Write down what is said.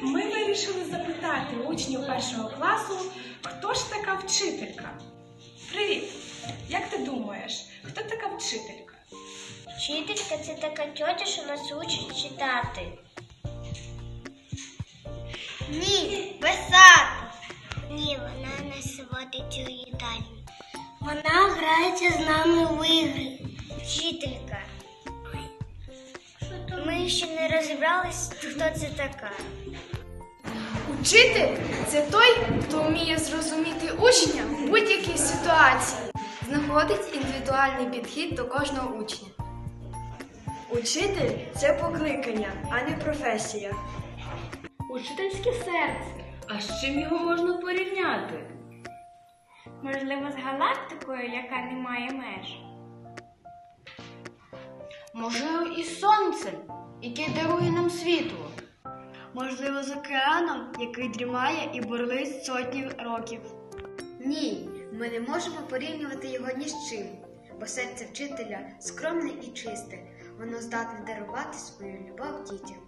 Ми вирішили запитати учнів першого класу, хто ж така вчителька. Привіт! Як ти думаєш, хто така вчителька? Вчителька це така тьотя, що нас учить читати. Ні, писати. Ні, вона нас водить у їдальню. Вона грається з нами в ігри. Вчителька. Ми ще не розібрались, хто це така. Учитель це той, хто вміє зрозуміти учня в будь-якій ситуації, знаходить індивідуальний підхід до кожного учня. Учитель це покликання, а не професія. Учительське серце. А з чим його можна порівняти? Можливо, з галактикою, яка не має меж. Можливо, із сонцем, яке дарує нам світло. Можливо, з океаном, який дрімає і бурлить сотні років. Ні, ми не можемо порівнювати його ні з чим, бо серце вчителя скромне і чисте, воно здатне дарувати свою любов дітям.